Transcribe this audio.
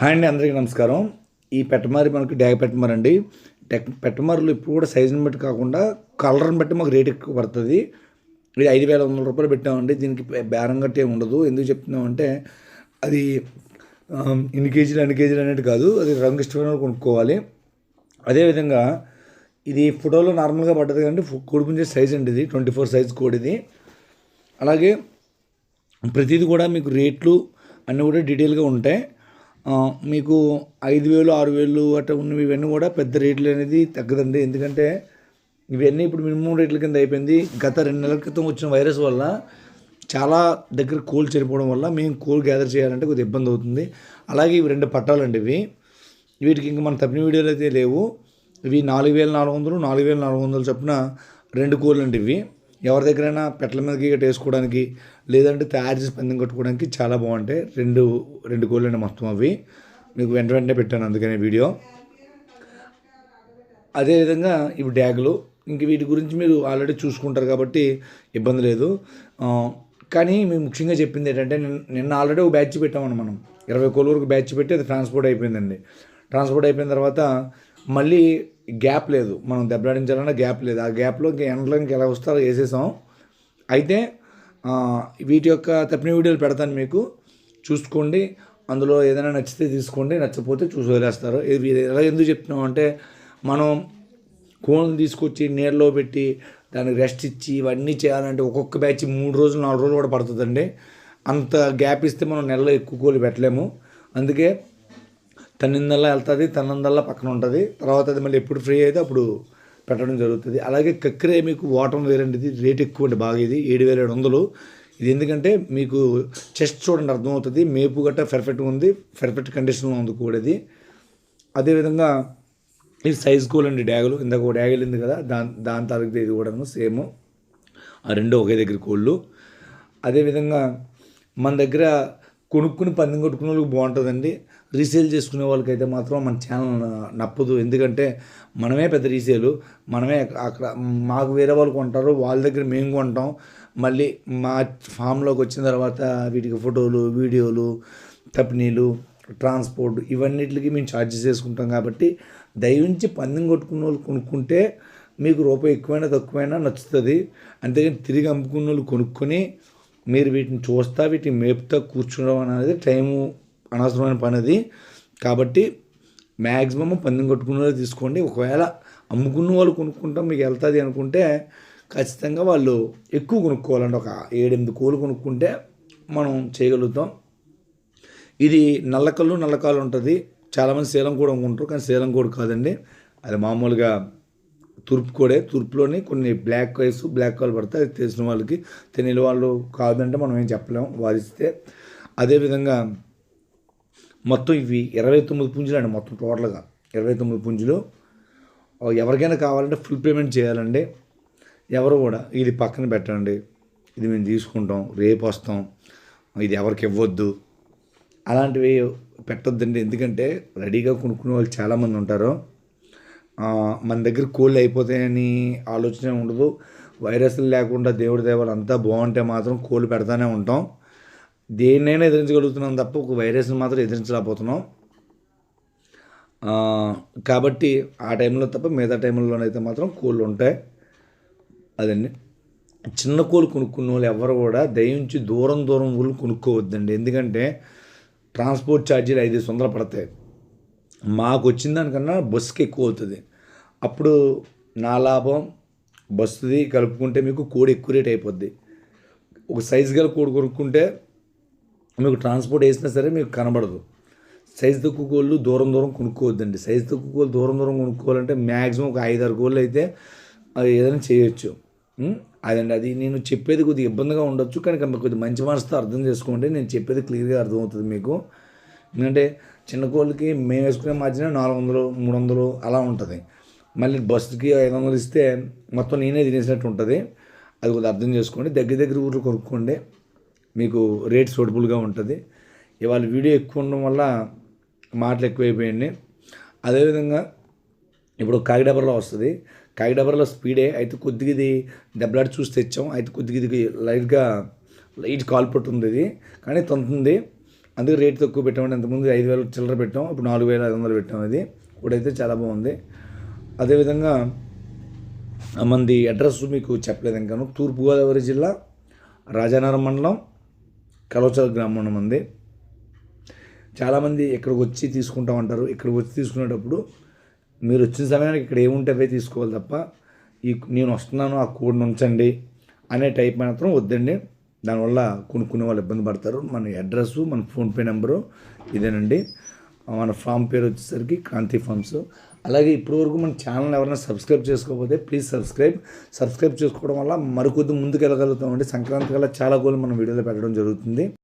Hi అండి అందరికీ నమస్కారం. ఈ పెట్టమారి మనకి డ్యాగ్ పెట్టమారు అండి. టెక్ పెట్టమారులు ఇప్పుడు కూడా సైజుని బట్టి కాకుండా కలర్ని బట్టి మాకు రేట్ ఎక్కువ పడుతుంది. ఇది ఐదు వేల వందల రూపాయలు పెట్టామండి. దీనికి బేరం గట్టి ఏమి ఉండదు. ఎందుకు చెప్తున్నామంటే అది ఇన్ని కేజీలు అన్ని కేజీలు అనేది కాదు. అది రంగు ఇష్టమైన వాళ్ళు కొనుక్కోవాలి అదేవిధంగా ఇది ఫోటోలో నార్మల్గా పడ్డది కానీ కోడిపుంజే సైజ్ అండి ఇది. ట్వంటీ ఫోర్ సైజ్ కోడిది అలాగే ప్రతిదీ కూడా మీకు రేట్లు అన్నీ కూడా డీటెయిల్గా ఉంటాయి. మీకు ఐదు వేలు ఆరు వేలు అట్లా ఉన్నవి ఇవన్నీ కూడా పెద్ద రేట్లు అనేది తగ్గదండి. ఎందుకంటే ఇవన్నీ ఇప్పుడు మినిమం రేట్ల కింద అయిపోయింది. గత రెండు నెలల క్రితం వచ్చిన వైరస్ వల్ల చాలా దగ్గర కోల్ చనిపోవడం వల్ల మేము కోల్ గ్యాదర్ చేయాలంటే కొద్దిగా ఇబ్బంది అవుతుంది. అలాగే ఇవి రెండు పట్టాలండి ఇవి. వీటికి ఇంకా మన తప్పిన వీడియోలు అయితే లేవు. ఇవి నాలుగు వేల నాలుగు వందలు నాలుగు వేల నాలుగు వందలు చొప్పున రెండు కోళ్ళు అండి ఇవి. ఎవరి దగ్గరైనా పెట్టల మీదకి గట్ట వేసుకోవడానికి లేదంటే తయారు చేసి పందెం కట్టుకోవడానికి చాలా బాగుంటాయి. రెండు రెండు కోళ్ళు అండి మొత్తం అవి. మీకు వెంట వెంటనే పెట్టాను అందుకనే వీడియో. అదేవిధంగా ఇవి డ్యాగులు. ఇంక వీటి గురించి మీరు ఆల్రెడీ చూసుకుంటారు కాబట్టి ఇబ్బంది లేదు. కానీ మేము ముఖ్యంగా చెప్పింది ఏంటంటే నిన్న ఆల్రెడీ ఒక బ్యాచ్ పెట్టామని మనం. ఇరవై కోళ్ళ వరకు బ్యాచ్ పెట్టి అది ట్రాన్స్పోర్ట్ అయిపోయిందండి. ట్రాన్స్పోర్ట్ అయిపోయిన తర్వాత మళ్ళీ గ్యాప్ లేదు. మనం దెబ్బలాడించాలన్నా గ్యాప్ లేదు. ఆ గ్యాప్లో ఇంకా ఎండలో ఇంకా ఎలా వస్తారో వేసేసాం. అయితే వీటి యొక్క తప్పిన వీడియోలు పెడతాను మీకు. చూసుకోండి. అందులో ఏదైనా నచ్చితే తీసుకోండి. నచ్చకపోతే చూసి వదిలేస్తారు. ఎలా ఎందుకు చెప్తున్నాం అంటే మనం కోళ్ళని తీసుకొచ్చి నీళ్ళలో పెట్టి దానికి రెస్ట్ ఇచ్చి ఇవన్నీ చేయాలంటే ఒక్కొక్క బ్యాచ్ మూడు రోజులు నాలుగు రోజులు కూడా పడుతుందండి. అంత గ్యాప్ ఇస్తే మనం నెలలో ఎక్కువ కోళ్ళు పెట్టలేము. అందుకే తన్నిందల్లా వెళ్తుంది తన్నందల్లా పక్కన ఉంటుంది. తర్వాత అది మళ్ళీ ఎప్పుడు ఫ్రీ అయితే అప్పుడు పెట్టడం జరుగుతుంది. అలాగే కక్కిరే మీకు వాటర్ వేరండి ఇది రేట్ ఎక్కువ అండి బాగా ఇది ఏడు వేల ఏడు వందలు ఇది ఎందుకంటే మీకు చెస్ట్ చూడండి అర్థమవుతుంది మేపు గట్ట పర్ఫెక్ట్గా ఉంది పర్ఫెక్ట్ కండిషన్లో ఉంది కూడా ఇది. అదేవిధంగా ఇది సైజ్ కూలండి అండి డ్యాగులు. ఇందాక ఒక డ్యాగ్ వెళ్ళింది కదా దాని దాని తాలూకు ఇది కూడాను సేమ్ ఆ రెండు ఒకే దగ్గర కోళ్ళు. అదేవిధంగా మన దగ్గర కొనుక్కుని పందెం కొట్టుకునే వాళ్ళకి బాగుంటుందండి. రీసేల్ చేసుకునే వాళ్ళకైతే మాత్రం మన ఛానల్ నప్పదు. ఎందుకంటే మనమే పెద్ద రీసేలు. మనమే అక్కడ మాకు వేరే వాళ్ళు కొంటారు వాళ్ళ దగ్గర మేము కొంటాం. మళ్ళీ మా ఫామ్లోకి వచ్చిన తర్వాత వీటికి ఫోటోలు వీడియోలు తప్పినీలు ట్రాన్స్పోర్ట్ ఇవన్నిటికి మేము ఛార్జెస్ చేసుకుంటాం కాబట్టి దయవించి పందెం కొట్టుకున్న వాళ్ళు కొనుక్కుంటే మీకు రూపాయి ఎక్కువైనా తక్కువైనా నచ్చుతుంది. అంతేగాని తిరిగి అమ్ముకున్న వాళ్ళు కొనుక్కొని మీరు వీటిని చూస్తా వీటిని మేపుతా కూర్చోవడం అనేది టైము అనవసరమైన పని అది కాబట్టి మ్యాక్సిమం పందెం కొట్టుకున్న వాళ్ళు తీసుకోండి. ఒకవేళ అమ్ముకున్న వాళ్ళు కొనుక్కుంటాం మీకు వెళ్తుంది అనుకుంటే ఖచ్చితంగా వాళ్ళు ఎక్కువ కొనుక్కోవాలండి. ఒక ఏడెనిమిది కోళ్ళు కొనుక్కుంటే మనం చేయగలుగుతాం. ఇది నల్లకల్లు నల్లకాలు ఉంటుంది. చాలామంది శీలం కూడా అమ్ముకుంటారు కానీ శీలం కూడా కాదండి. అది మామూలుగా తూర్పు కోడే తూర్పులోని కొన్ని బ్లాక్ ఐస్ బ్లాక్ కాల్ పడతాయి. అది తెలిసిన వాళ్ళకి తెలియని వాళ్ళు కాదంటే మనం ఏం చెప్పలేం వాదిస్తే. అదేవిధంగా మొత్తం ఇవి ఇరవై తొమ్మిది పుంజులు అండి మొత్తం టోటల్గా ఇరవై తొమ్మిది పుంజులు. ఎవరికైనా కావాలంటే ఫుల్ పేమెంట్ చేయాలండి. ఎవరు కూడా ఇది పక్కన పెట్టండి. ఇది మేము తీసుకుంటాం రేపు వస్తాం. ఇది ఎవరికి ఇవ్వద్దు. అలాంటివి పెట్టొద్దండి. ఎందుకంటే రెడీగా కొనుక్కునే వాళ్ళు చాలామంది ఉంటారు. మన దగ్గర కోళ్ళు అయిపోతాయని ఆలోచన ఉండదు. వైరస్లు లేకుండా దేవుడి దేవాలు అంతా బాగుంటే మాత్రం కోళ్ళు పెడతానే ఉంటాం. దేన్నైనా ఎదిరించగలుగుతున్నాం తప్ప ఒక వైరస్ని మాత్రం ఎదిరించలేకపోతున్నాం. కాబట్టి ఆ టైంలో తప్ప మిగతా టైంలోనైతే మాత్రం కోళ్ళు ఉంటాయి. అదండి. చిన్న కోళ్ళు కొనుక్కున్న వాళ్ళు ఎవరు కూడా దయించి దూరం దూరం ఊళ్ళు కొనుక్కోవద్దండి. ఎందుకంటే ట్రాన్స్పోర్ట్ ఛార్జీలు ఐదు వందలు పడతాయి. మాకు వచ్చిన దానికన్నా బస్సుకి ఎక్కువ అవుతుంది. అప్పుడు నా లాభం బస్సుది కలుపుకుంటే మీకు కోడి ఎక్కువ రేట్ అయిపోద్ది. ఒక సైజు గల కోడి కొనుక్కుంటే మీకు ట్రాన్స్పోర్ట్ వేసినా సరే మీకు కనబడదు. సైజు తక్కువ కోళ్ళు దూరం దూరం కొనుక్కోవద్దండి. సైజు తక్కువ కోళ్ళు దూరం దూరం కొనుక్కోవాలంటే మ్యాక్సిమం ఒక ఐదారు కోళ్ళు అయితే అది ఏదైనా చేయొచ్చు. అదండి. అది నేను చెప్పేది కొద్దిగా ఇబ్బందిగా ఉండొచ్చు కానీ కనుక కొద్దిగా మంచి మనసుతో అర్థం చేసుకోండి నేను చెప్పేది క్లియర్గా అర్థమవుతుంది మీకు. ఎందుకంటే చిన్న కోళ్ళకి మేము వేసుకునే మధ్యన నాలుగు వందలు మూడు వందలు అలా ఉంటుంది. మళ్ళీ బస్సుకి ఐదు వందలు ఇస్తే మొత్తం నేనే తినేసినట్టు ఉంటుంది. అది కొద్దిగా అర్థం చేసుకోండి. దగ్గర దగ్గర ఊర్లో కొనుక్కోండి. మీకు రేట్ సూటబుల్గా ఉంటుంది. ఇవాళ వీడియో ఎక్కువ ఉండడం వల్ల మాటలు ఎక్కువైపోయింది అదేవిధంగా ఇప్పుడు కాకిడబర్లో వస్తుంది. కాకిడబర్లో స్పీడే అయితే కొద్దిగా ఇది దెబ్బలాడి చూసి తెచ్చాం. అయితే కొద్దిగా ఇది లైట్గా లైట్ కాల్పట్టు ఉంది ఇది కానీ తొంతుంది. అందుకే రేట్ తక్కువ పెట్టామండి. అంతకుముందు ఐదు వేలు చిల్లర పెట్టాం. ఇప్పుడు నాలుగు వేల ఐదు వందలు పెట్టాం. ఇది ఇప్పుడైతే చాలా బాగుంది. అదేవిధంగా మంది అడ్రస్ మీకు చెప్పలేదు ఇంకాను తూర్పుగోదావరి జిల్లా రాజానగరం మండలం కలవచల గ్రామం మంది. చాలామంది ఇక్కడికి వచ్చి తీసుకుంటామంటారు ఇక్కడికి వచ్చి తీసుకునేటప్పుడు మీరు వచ్చిన సమయానికి ఇక్కడ ఏముంటే అవే తీసుకోవాలి తప్ప ఈ నేను వస్తున్నాను ఆ కోడ్ని ఉంచండి అనే టైప్ మాత్రం వద్దండి. దానివల్ల కొనుక్కునే వాళ్ళు ఇబ్బంది పడతారు. మన అడ్రస్సు మన ఫోన్పే నెంబరు ఇదేనండి. మన ఫామ్ పేరు వచ్చేసరికి క్రాంతి ఫామ్స్. అలాగే ఇప్పటి వరకు మన ఛానల్ ఎవరైనా సబ్స్క్రైబ్ చేసుకోకపోతే ప్లీజ్ సబ్స్క్రైబ్. సబ్స్క్రైబ్ చేసుకోవడం వల్ల మరికొద్ది ముందుకు వెళ్ళగలుగుతామండి సంక్రాంతి కల్లా చాలా గోల్ మన వీడియోలో పెట్టడం జరుగుతుంది.